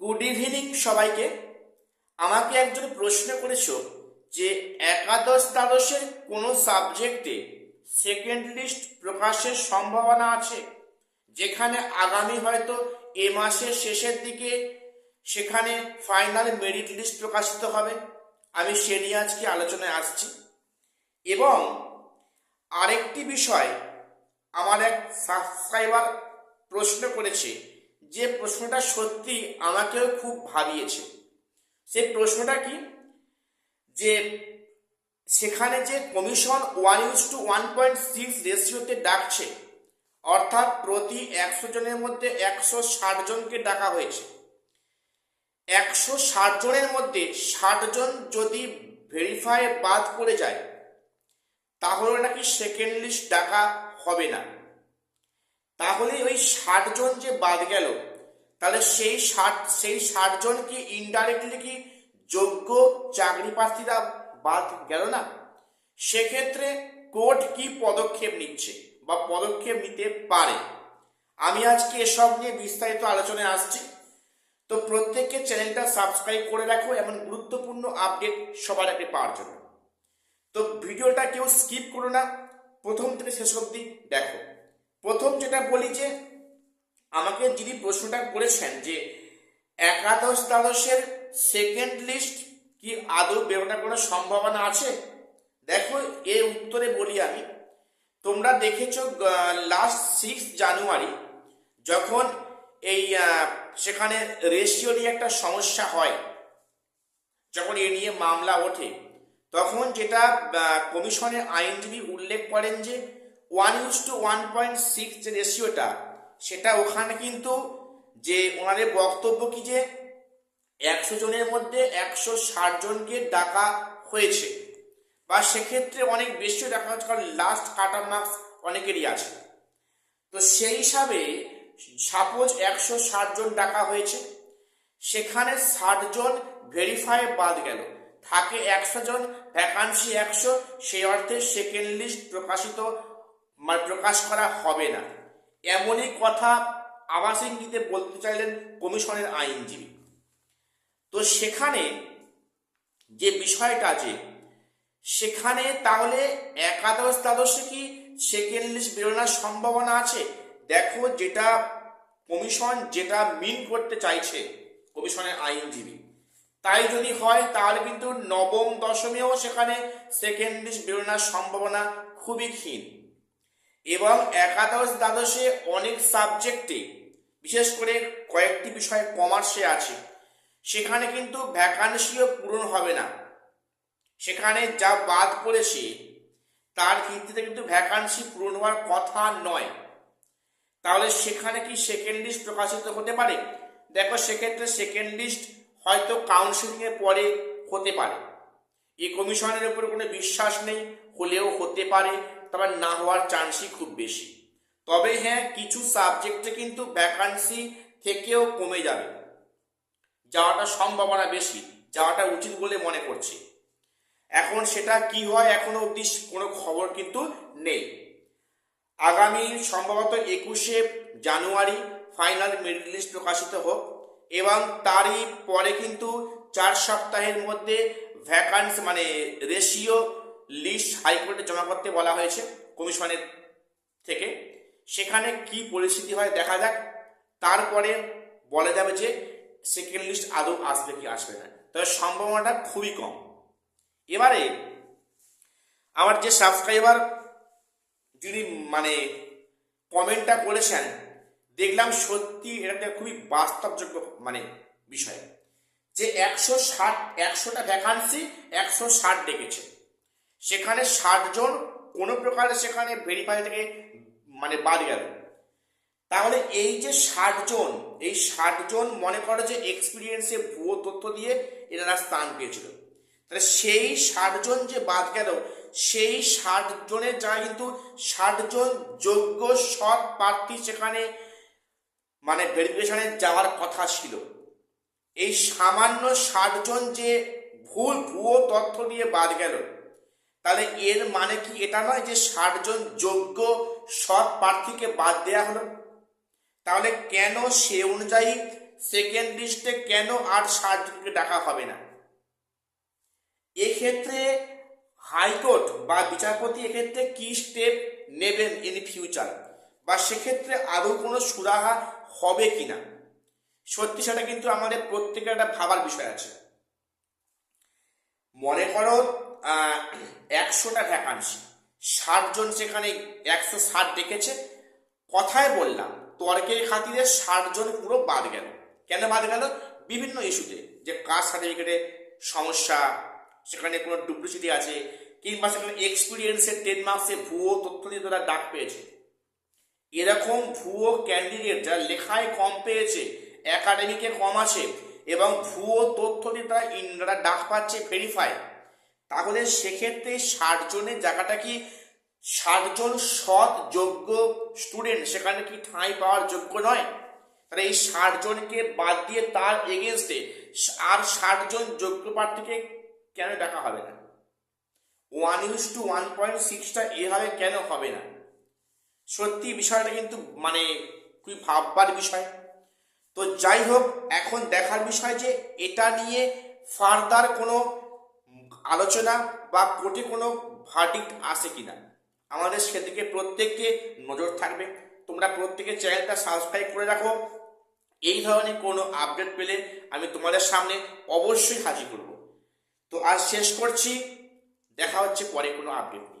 Good evening সবাইকে। আমাকে একজন প্রশ্ন করেছ যে একাদশ দ্বাদশের কোনো সাবজেক্টে সেকেন্ড লিস্ট প্রকাশের সম্ভাবনা আছে? যেখানে আগামী হয়তো এ মাসের শেষের দিকে সেখানে ফাইনাল মেরিট লিস্ট প্রকাশিত হবে। আমি সে নিয়ে আজকে আলোচনায় আসছি। এবং আরেকটি বিষয় আমার এক সাবস্ক্রাইবার প্রশ্ন করেছে যে প্রশ্নটা সত্যি আমাকেও খুব ভাবিয়েছে। সে প্রশ্নটা কি? যে সেখানে যে commission one is to one point six রেশিওতে ডাকছে, অর্থাৎ প্রতি একশো জনের মধ্যে একশো ষাট জনকে ডাকা হয়েছে। একশো ষাট জনের মধ্যে ষাট জন যদি ভেরিফাই বাদ পড়ে যায়, তাহলে নাকি সেকেন্ড লিস্ট ডাকা হবে না। তাহলে ওই ষাট জন যে বাদ গেল, তাহলে সেই ষাট সেই ষাট জন কি ইনডাইরেক্টলি কি যোগ্য চাকরি প্রার্থীরা বাদ গেল না? সেক্ষেত্রে কোর্ট কি পদক্ষেপ নিচ্ছে বা পদক্ষেপ নিতে পারে? আমি আজকে এসব নিয়ে বিস্তারিত আলোচনায় আসছি। তো প্রত্যেককে চ্যানেলটা সাবস্ক্রাইব করে রাখো, এমন গুরুত্বপূর্ণ আপডেট সবার আগে পাওয়ার জন্য। তো ভিডিওটা কেউ স্কিপ করো না, প্রথম থেকে শেষ অবধি দেখো। প্রথম যেটা বলি যে, আমাকে যিনি প্রশ্নটা করেছেন যে একাদশ দ্বাদশের সেকেন্ড লিস্ট কি আদৌ বেরোনোর কোনো সম্ভাবনা আছে? দেখো, এ উত্তরে বলি আমি। তোমরা দেখেছ লাস্ট সিক্স জানুয়ারি যখন এই সেখানে রেশিও নিয়ে একটা সমস্যা হয়, যখন এ নিয়ে মামলা ওঠে, তখন যেটা কমিশনের আইনজীবী উল্লেখ করেন যে one is to one point six যে রেশিওটা সেটা ওখানে কিন্তু যে ওনাদের বক্তব্য কি যে, একশো জনের মধ্যে একশো ষাট জনকে ডাকা হয়েছে। বা সেক্ষেত্রে অনেক বেশিও দেখা হচ্ছে কারণ লাস্ট কাটা মার্কস অনেকেরই আছে। তো সেই হিসাবে সাপোজ একশো ষাট জন ডাকা হয়েছে, সেখানে ষাট জন ভেরিফাই বাদ গেল। থাকে একশো জন ভ্যাকান্সি একশো, সেই অর্থে সেকেন্ড লিস্ট প্রকাশিত মানে প্রকাশ করা হবে না। এমনই কথা আবাস ইঙ্গিতে বলতে চাইলেন কমিশনের আইনজীবী। তো সেখানে যে বিষয়টা আছে সেখানে তাহলে একাদশ দ্বাদশে কি সেকেন্ড লিস্ট বেরোনোর সম্ভাবনা আছে? দেখো যেটা কমিশন যেটা মিন করতে চাইছে কমিশনের আইনজীবী। তাই যদি হয় তাহলে কিন্তু নবম দশমেও সেখানে সেকেন্ড লিস্ট বেরোনোর সম্ভাবনা খুবই ক্ষীণ। এবং একাদশ দ্বাদশে অনেক সাবজেক্টে, বিশেষ করে কয়েকটি বিষয় কমার্সে আছে। সেখানে কিন্তু ভ্যাকান্সিও পূরণ হবে না। সেখানে যা বাদ পড়েছে, তার ভিত্তিতে কিন্তু ভ্যাকান্সি পূরণ হওয়ার কথা নয়। তাহলে সেখানে কি সেকেন্ড লিস্ট প্রকাশিত হতে পারে? দেখো, সেক্ষেত্রে সেকেন্ড লিস্ট হয়তো কাউন্সিলিং এর পরে হতে পারে। এই কমিশনের উপরে কোনো বিশ্বাস নেই, হলেও হতে পারে। তবে না হওয়ার চান্সই খুব বেশি। তবে হ্যাঁ কিছু সাবজেক্টে কিন্তু ভ্যাকান্সি থেকেও কমে যাবে। যাওয়াটা সম্ভাবনা বেশি, যাওয়াটা উচিত বলে মনে করছি। এখন সেটা কি হয়, এখনও অবধি কোনো খবর কিন্তু নেই। আগামী সম্ভবত একুশে জানুয়ারি ফাইনাল মেরিট লিস্ট প্রকাশিত হোক, এবং তারই পরে কিন্তু চার সপ্তাহের মধ্যে ভ্যাকান্স মানে রেশিও লিস্ট হাইকোর্টে জমা করতে বলা হয়েছে কমিশনের থেকে। সেখানে কি পরিস্থিতি হয় দেখা যাক। তারপরে বলা যাবে যে সেকেন্ড লিস্ট আদৌ আসবে কি আসবে না। তবে সম্ভাবনাটা খুবই কম। এবারে আমার যে সাবস্ক্রাইবার যিনি মানে কমেন্টটা করেছেন, দেখলাম সত্যি এটা খুবই বাস্তবযোগ্য মানে বিষয়। যে একশো ষাট, একশোটা ভ্যাকান্সি একশো ষাট ডেকেছে। সেখানে ষাট জন কোনো প্রকারে সেখানে ভেরিফাই থেকে মানে বাদ গেল। তাহলে এই যে ষাট জন এই ষাট জন মনে করো যে এক্সপিরিয়েন্সে ভুয়ো তথ্য দিয়ে এনারা স্থান পেয়েছিল। তাহলে সেই ষাট জন যে বাদ গেল, সেই ষাট জনের যারা কিন্তু ষাট জন যোগ্য সৎ প্রার্থী সেখানে মানে ভেরিফিকেশনে যাওয়ার কথা ছিল। এই সামান্য ষাট জন যে ভুল ভুয়ো তথ্য দিয়ে বাদ গেল তাহলে এর মানে কি? এটা নয় যে ষাট জন যোগ্য সৎ প্রার্থীকে বাদ দেওয়া হলো। তাহলে কেন সে অনুযায়ী সেকেন্ড লিস্টে কেন আর ষাট জনকে ডাকা হবে না? এক্ষেত্রে হাইকোর্ট বা বিচারপতি এক্ষেত্রে কি স্টেপ নেবেন ইন ফিউচার বা সেক্ষেত্রে আদৌ কোনো সুরাহা হবে কি না সত্যি সেটা কিন্তু আমাদের প্রত্যেকের একটা ভাবার বিষয় আছে। মনে করো একশোটা ভ্যাকান্সি। ষাট জন সেখানে একশো ষাট ডেকেছে কথায় বললাম, তর্কের খাতিরে ষাট জন পুরো বাদ গেল। কেন বাদ গেল? বিভিন্ন ইস্যুতে, যে কাস্ট সার্টিফিকেটে সমস্যা, সেখানে কোনো ডুপ্লিসিটি আছে, কিংবা সেখানে এক্সপিরিয়েন্সের টেন মার্কসে ভুয়ো তথ্য দিয়ে তারা ডাক পেয়েছে। এরকম ভুয়ো ক্যান্ডিডেট যারা লেখায় কম পেয়েছে একাডেমিকে কম আছে, এবং ভুয়ো তথ্য দিয়ে তারা ইন্দ্রা ডাক পাচ্ছে ভেরিফাই তাহলে সেক্ষেত্রে ষাট জনের জায়গাটা কি? ষাট জন সৎ, যোগ্য স্টুডেন্ট সেখানে কি ঠাঁই পাওয়ার যোগ্য নয়? তাহলে এই ষাট জনকে বাদ দিয়ে তার এগেনস্টে আর ষাট জন যোগ্য প্রার্থীকে কেন ডাকা হবে না? One is to one point সিক্সটা এভাবে কেন হবে না? সত্যি বিষয়টা কিন্তু মানে খুবই ভাববার বিষয়। তো যাই হোক, এখন দেখার বিষয় যে এটা নিয়ে ফার্দার কোনো আলোচনা বা কোর্টে কোনো ভার্ডিক্ট আসে কি না আমাদের সেদিকে প্রত্যেককে নজর থাকবে। তোমরা প্রত্যেকের চ্যানেলটা সাবস্ক্রাইব করে রাখো। এই ধরনের কোনো আপডেট পেলে আমি তোমাদের সামনে অবশ্যই হাজির করব। তো আজ শেষ করছি। দেখা হচ্ছে পরে কোনো আপডেট